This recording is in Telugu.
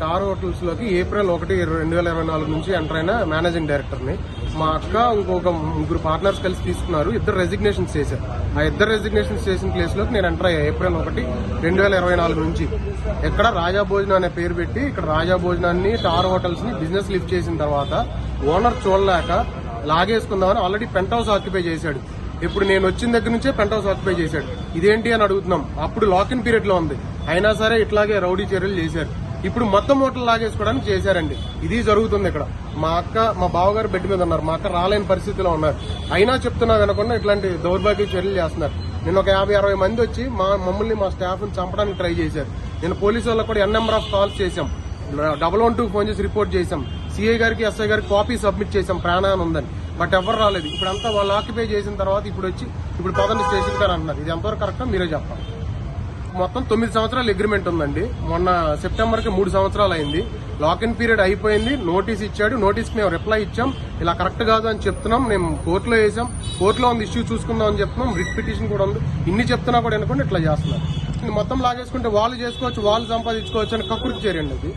స్టార్ హోటల్స్లోకి ఏప్రిల్ ఒకటి రెండు వేల ఇరవై నాలుగు నుంచి ఎంటర్ అయిన మేనేజింగ్ డైరెక్టర్ని. మా అక్క ఇంకొక ముగ్గురు పార్ట్నర్స్ కలిసి తీసుకున్నారు. ఇద్దరు రెసిగ్నేషన్స్ చేశారు. ఆ ఇద్దరు రెసిగ్నేషన్స్ చేసిన ప్లేస్లోకి నేను ఎంటర్ అయ్యా. ఏప్రిల్ ఒకటి రెండు వేల ఇరవై నాలుగు నుంచి. ఎక్కడ రాజా భోజనం అనే పేరు పెట్టి ఇక్కడ రాజా భోజనాన్ని స్టార్ హోటల్స్ని బిజినెస్ లిఫ్ట్ చేసిన తర్వాత ఓనర్ చూడలేక లాగేసుకుందామని ఆల్రెడీ పెంట్ హౌస్ ఆక్యుపై చేశాడు. ఇప్పుడు నేను వచ్చిన దగ్గర నుంచే పెంట్ హౌస్ ఆక్యుపై చేశాడు. ఇదేంటి అని అడుగుతున్నాం. అప్పుడు లాక్ ఇన్ పీరియడ్లో ఉంది. అయినా సరే ఇట్లాగే రౌడీ చర్యలు చేశారు. ఇప్పుడు మొత్తం హోటల్ లాగేసుకోవడానికి చేశారండి. ఇది జరుగుతుంది ఇక్కడ. మా అక్క మా బావగారు బెడ్ మీద ఉన్నారు. మా అక్క రాలేని పరిస్థితిలో ఉన్నారు. అయినా చెప్తున్నా వినకుండా ఇట్లాంటి దౌర్భాగ్య చర్యలు చేస్తున్నారు. నేను ఒక యాభై అరవై మంది వచ్చి మా మమ్మల్ని మా స్టాఫ్ని చంపడానికి ట్రై చేశారు. నేను పోలీసు వాళ్ళకి కూడా ఎన్ నెంబర్ ఆఫ్ కాల్స్ చేశాం. డబల్ వన్ టూ ఫోన్ చేసి రిపోర్ట్ చేశాం. సిఐ గారికి ఎస్ఐ గారికి కాపీ సబ్మిట్ చేశాం. ప్రాణాన్ని ఉందని. బట్ ఎవరు రాలేదు. ఇప్పుడు అంతా వాళ్ళు ఆక్యుపై చేసిన తర్వాత ఇప్పుడు వచ్చి ఇప్పుడు పదండి స్టేషన్ గారు అంటున్నారు. ఇది ఎంతవరకు కరెక్టో మీరే చెప్పాలి. మొత్తం తొమ్మిది సంవత్సరాల అగ్రిమెంట్ ఉందండి. మొన్న సెప్టెంబర్కి మూడు సంవత్సరాలు అయింది. లాక్ ఇన్ పీరియడ్ అయిపోయింది. నోటీస్ ఇచ్చాడు. నోటీస్ మేము రిప్లై ఇచ్చాం. ఇలా కరెక్ట్ కాదు అని చెప్తున్నాం. మేము కోర్టులో వేసాం. కోర్టులో ఉంది ఇష్యూ చూసుకుందాం అని చెప్తున్నాం. రిట్ పిటిషన్ కూడా ఉంది. ఇన్ని చెప్తున్నా కూడా అనుకోండి ఇట్లా చేస్తున్నారు. మొత్తం లాగేసుకుంటే వాళ్ళు చేసుకోవచ్చు వాళ్ళు సంపాదించుకోవచ్చు అని కక్కుడికి చేరండి అది.